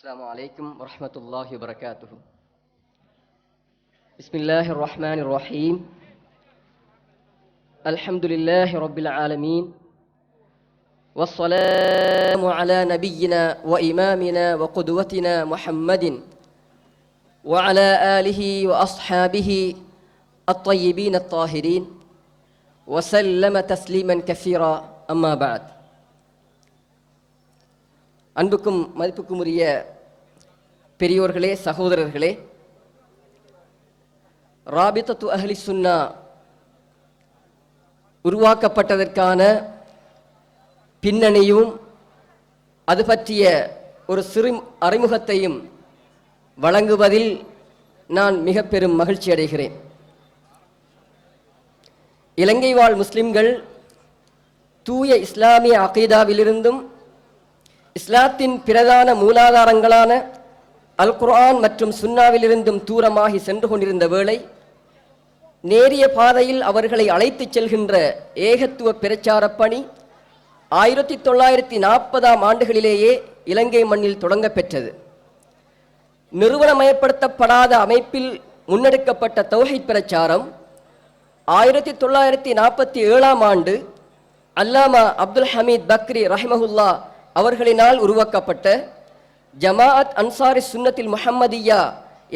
السلام عليكم ورحمة الله وبركاته. بسم الله الرحمن الرحيم. الحمد لله رب العالمين. والسلام على نبينا وإمامنا وقدوتنا محمد وعلى آله وأصحابه الطيبين الطاهرين. وسلم تسليما كثيرا. أما بعد. அன்புக்கும் மதிப்புக்கும் உரிய பெரியோர்களே சகோதரர்களே ராபித்தத்து அஹ்லி சுன்னா உருவாக்கப்பட்டதற்கான பின்னணியும் அது பற்றிய ஒரு சிறு அறிமுகத்தையும் வழங்குவதில் நான் மிக பெரும் மகிழ்ச்சி அடைகிறேன். இலங்கை வாழ் முஸ்லிம்கள் தூய இஸ்லாமிய அகைதாவிலிருந்தும் இஸ்லாத்தின் பிரதான மூலாதாரங்களான அல் குர்ஆன் மற்றும் சுன்னாவிலிருந்தும் தூரமாகி சென்று கொண்டிருந்த வேளை நேரிய பாதையில் அவர்களை அழைத்துச் செல்கின்ற ஏகத்துவ பிரச்சார பணி ஆயிரத்தி தொள்ளாயிரத்தி நாற்பதாம் ஆண்டுகளிலேயே இலங்கை மண்ணில் தொடங்கப்பெற்றது நிறுவனமயப்படுத்தப்படாத அமைப்பில் முன்னெடுக்கப்பட்ட தொகை பிரச்சாரம் ஆயிரத்தி தொள்ளாயிரத்தி நாற்பத்தி ஏழாம் ஆண்டு அல்லாமா அப்துல் ஹமீத் பக்ரி ரஹ்மஹுல்லா அவர்களினால் உருவாக்கப்பட்ட ஜமாஅத் அன்சாரி சுன்னத்தில் முஹம்மதியா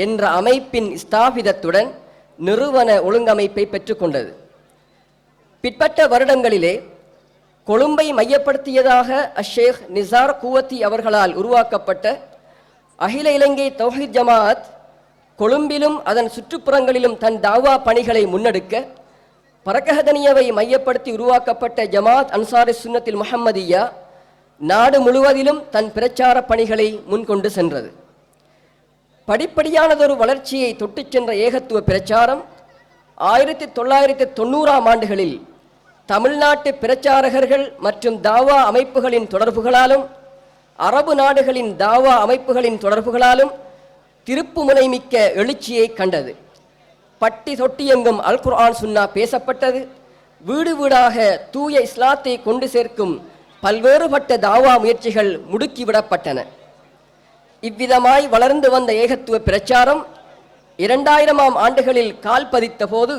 என்ற அமைப்பின் ஸ்தாபிதத்துடன் நிறுவன ஒழுங்கமைப்பை பெற்றுக்கொண்டது. பிற்பட்ட வருடங்களிலே கொழும்பை மையப்படுத்தியதாக அஷேக் நிசார் குவத்தி அவர்களால் உருவாக்கப்பட்ட அகில இலங்கை தௌஹித் ஜமாஅத் கொழும்பிலும் அதன் சுற்றுப்புறங்களிலும் தன் தாவா பணிகளை முன்னெடுக்க பரக்கஹதனியவை மையப்படுத்தி உருவாக்கப்பட்ட ஜமாத் அன்சாரி சுன்னத்தில் முஹம்மதியா நாடு முழுவதிலும் தன் பிரச்சார பணிகளை முன்கொண்டு சென்றது. படிப்படியானதொரு வளர்ச்சியை தொட்டுச் சென்ற ஏகத்துவ பிரச்சாரம் ஆயிரத்தி தொள்ளாயிரத்தி தொண்ணூறாம் ஆண்டுகளில் தமிழ்நாட்டு பிரச்சாரகர்கள் மற்றும் தாவா அமைப்புகளின் தொடர்புகளாலும் அரபு நாடுகளின் தாவா அமைப்புகளின் தொடர்புகளாலும் திருப்புமுனை மிக்க எழுச்சியை கண்டது. பட்டி தொட்டியெங்கும் அல் குர்ஆன் சுன்னா பேசப்பட்டது. வீடு வீடாக தூய இஸ்லாத்தை கொண்டு சேர்க்கும் பல்வேறுபட்ட தாவா முயற்சிகள் முடுக்கிவிடப்பட்டன. இவ்விதமாய் வளர்ந்து வந்த ஏகத்துவ பிரச்சாரம் இரண்டாயிரமாம் ஆண்டுகளில் கால் பதித்த போது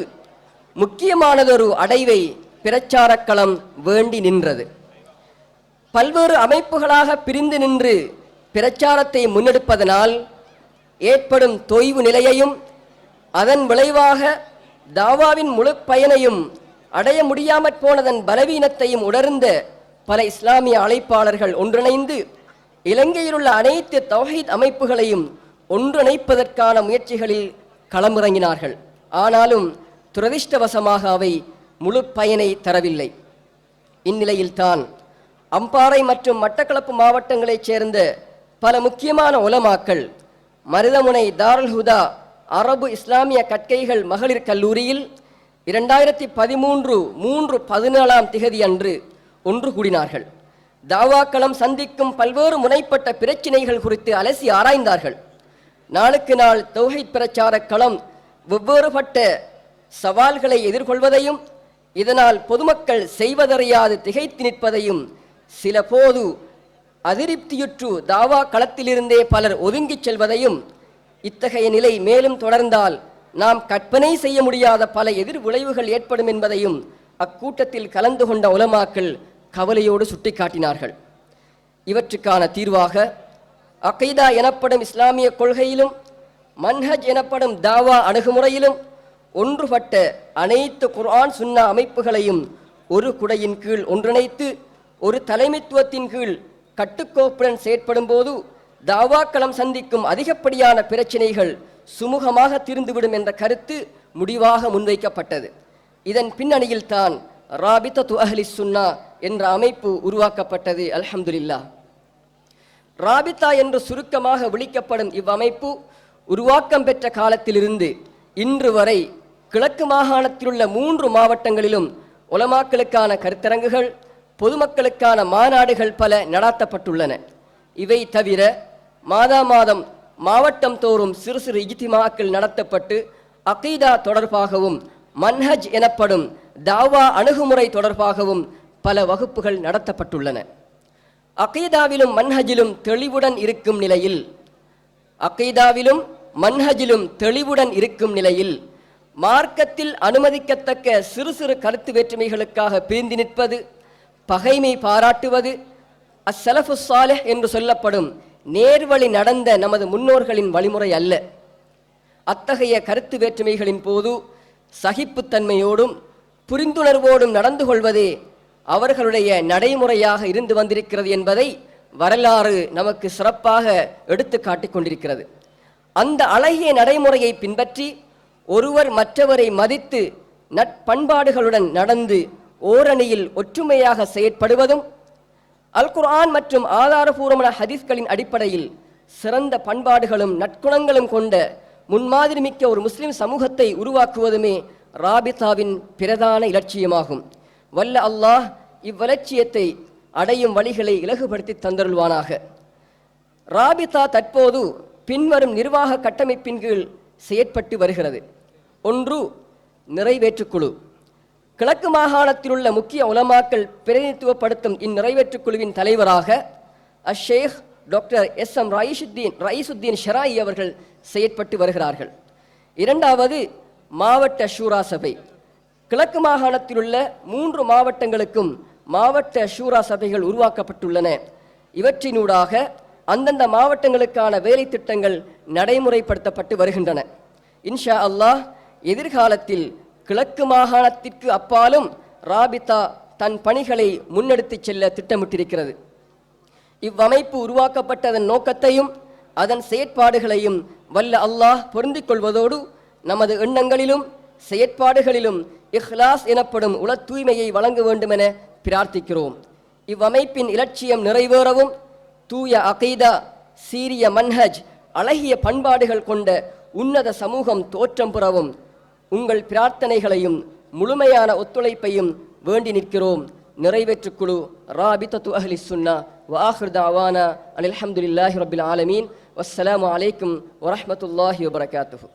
முக்கியமானதொரு அடைவை பிரச்சாரக்களம் வேண்டி நின்றது. பல்வேறு அமைப்புகளாக பிரிந்து நின்று பிரச்சாரத்தை முன்னெடுப்பதனால் ஏற்படும் தொய்வு நிலையையும் அதன் விளைவாக தாவாவின் முழு பயனையும் அடைய முடியாமற் போனதன் பலவீனத்தையும் உணர்ந்த பல இஸ்லாமிய அழைப்பாளர்கள் ஒன்றிணைந்து இலங்கையில் உள்ள அனைத்து தவஹீத் அமைப்புகளையும் ஒன்றிணைப்பதற்கான முயற்சிகளில் களமிறங்கினார்கள். ஆனாலும் துரதிர்ஷ்டவசமாக அவை முழு பயனை தரவில்லை. இந்நிலையில்தான் அம்பாறை மற்றும் மட்டக்களப்பு மாவட்டங்களைச் சேர்ந்த பல முக்கியமான உலமாக்கள் மருதமுனை தாருல் ஹுதா அரபு இஸ்லாமிய கற்கைகள் மகளிர் கல்லூரியில் இரண்டாயிரத்தி பதிமூன்று மூன்று பதினேழாம் திகதி அன்று ஒன்று கூடினார்கள். தாவாக்களம் சந்திக்கும் பல்வேறு முனைப்பட்ட பிரச்சினைகள் குறித்து அலசி ஆராய்ந்தார்கள். நாளுக்கு நாள் தொகை பிரச்சார களம் வெவ்வேறுபட்ட சவால்களை எதிர்கொள்வதையும் இதனால் பொதுமக்கள் செய்வதறியாது திகைத்து நிற்பதையும் சில போது அதிருப்தியுற்று தாவா களத்திலிருந்தே பலர் ஒதுங்கிச் செல்வதையும் இத்தகைய நிலை மேலும் தொடர்ந்தால் நாம் கற்பனை செய்ய முடியாத பல எதிர் விளைவுகள் ஏற்படும் என்பதையும் அக்கூட்டத்தில் கலந்து கொண்ட உலமாக்கள் கவலையோடு சுட்டிக்காட்டினார்கள். இவற்றுக்கான தீர்வாக அகைதா எனப்படும் இஸ்லாமிய கொள்கையிலும் மன்ஹஜ் எனப்படும் தாவா அணுகுமுறையிலும் ஒன்றுபட்ட அனைத்து குர்ஆன் சுன்னா அமைப்புகளையும் ஒரு குடையின் கீழ் ஒன்றிணைத்து ஒரு தலைமைத்துவத்தின் கீழ் கட்டுக்கோப்புடன் செயற்படும் போது தாவாக்களம் சந்திக்கும் அதிகப்படியான பிரச்சினைகள் சுமூகமாக தீர்ந்துவிடும் என்ற கருத்து முடிவாக முன்வைக்கப்பட்டது. இதன் பின்னணியில் தான் ராபித்த துஹலி சுன்னா என்ற அமைப்பு உருவாக்கப்பட்டது அல்ஹம்துலில்லா. ராபித்தா என்று சுருக்கமாக விளிக்கப்படும் இவ்வமைப்பு உருவாக்கம் பெற்ற காலத்திலிருந்து இன்று வரை கிழக்கு மாகாணத்தில் உள்ள மூன்று மாவட்டங்களிலும் உலமாக்களுக்கான கருத்தரங்குகள் பொதுமக்களுக்கான மாநாடுகள் பல நடாத்தப்பட்டுள்ளன. இவை தவிர மாதா மாதம் மாவட்டம் தோறும் சிறு சிறு இஜித்திமாக்கள் நடத்தப்பட்டு அகீதா தொடர்பாகவும் மன்ஹஜ் எனப்படும் தாவா அணுகுமுறை தொடர்பாகவும் பல வகுப்புகள் நடத்தப்பட்டுள்ளன. அகைதாவிலும் மன்ஹஜிலும் தெளிவுடன் இருக்கும் நிலையில் அகைதாவிலும் மன்ஹஜிலும் தெளிவுடன் இருக்கும் நிலையில் மார்க்கத்தில் அனுமதிக்கத்தக்க சிறு சிறு கருத்து வேற்றுமைகளுக்காக பிரிந்து நிற்பது பகைமை பாராட்டுவது அஸ்ஸலஃபு சாலே என்று சொல்லப்படும் நேர்வழி நடந்த நமது முன்னோர்களின் வழிமுறை அல்ல. அத்தகைய கருத்து வேற்றுமைகளின் போது சகிப்புத்தன்மையோடும் புரிந்துணர்வோடும் நடந்து கொள்வதே அவர்களுடைய நடைமுறையாக இருந்து வந்திருக்கிறது என்பதை வரலாறு நமக்கு சிறப்பாக எடுத்து காட்டிக் கொண்டிருக்கிறது. அந்த அழகிய நடைமுறையை பின்பற்றி ஒருவர் மற்றவரை மதித்து நட்பண்பாடுகளுடன் நடந்து ஓரணியில் ஒற்றுமையாக செயற்படுவதும் அல் குர்ஆன் மற்றும் ஆதாரபூர்வமான ஹதீஸ்களின் அடிப்படையில் சிறந்த பண்பாடுகளும் நற்குணங்களும் கொண்ட முன்மாதிரி மிக்க ஒரு முஸ்லிம் சமூகத்தை உருவாக்குவதுமே ராபிதாவின் பிரதான இலட்சியமாகும். வல்ல அல்லாஹ் இவ்வலட்சியத்தை அடையும் வழிகளை இலகுபடுத்தி தந்தருள்வானாக. ராபிதா தற்போது பின்வரும் நிர்வாக கட்டமைப்பின் கீழ் செயற்பட்டு வருகிறது. ஒன்று நிறைவேற்றுக் குழு கிழக்கு மாகாணத்திலுள்ள முக்கிய உலமாக்கள் பிரதிநிதித்துவப்படுத்தும் இந்நிறைவேற்றுக் குழுவின் தலைவராக Ashsheikh doctor S M Raisudeen Raisudeen Sherayi அவர்கள் செயற்பட்டு வருகிறார்கள். இரண்டாவது மாவட்ட ஷூரா சபை. கிழக்கு மாகாணத்தில் உள்ள மூன்று மாவட்டங்களுக்கும் மாவட்ட ஷூரா சபைகள் உருவாக்கப்பட்டுள்ளன. இவற்றினூடாக அந்தந்த மாவட்டங்களுக்கான வேலை திட்டங்கள் நடைமுறைப்படுத்தப்பட்டு வருகின்றன. இன்ஷா அல்லாஹ் எதிர்காலத்தில் கிழக்கு மாகாணத்திற்கு அப்பாலும் ராபிதா தன் பணிகளை முன்னெடுத்துச் செல்ல திட்டமிட்டிருக்கிறது. இவ்வமைப்பு உருவாக்கப்பட்டதன் நோக்கத்தையும் அதன் செயற்பாடுகளையும் வல்ல அல்லாஹ் பொருந்திக் கொள்வதோடு நமது எண்ணங்களிலும் செயற்பாடுகளிலும் இஹ்லாஸ் எனப்படும் உள தூய்மையை வழங்க வேண்டுமென பிரார்த்திக்கிறோம். இவ்வமைப்பின் இலட்சியம் நிறைவேறவும் தூய அகைதா சீரிய மன்ஹஜ் அழகிய பண்பாடுகள் கொண்ட உன்னத சமூகம் தோற்றம் புறவும் உங்கள் பிரார்த்தனைகளையும் முழுமையான ஒத்துழைப்பையும் வேண்டி நிற்கிறோம். நிறைவேற்றுக் குழு ராபிதத்து அஹ்லி சுன்னா வாஹிர் தாவானா அனில் அல்ஹம்துலில்லாஹி ரபில் ஆலமீன். வஸ்ஸலாமு அலைக்கும் வரமத்துல்லாஹி வபரகாத்துஹு.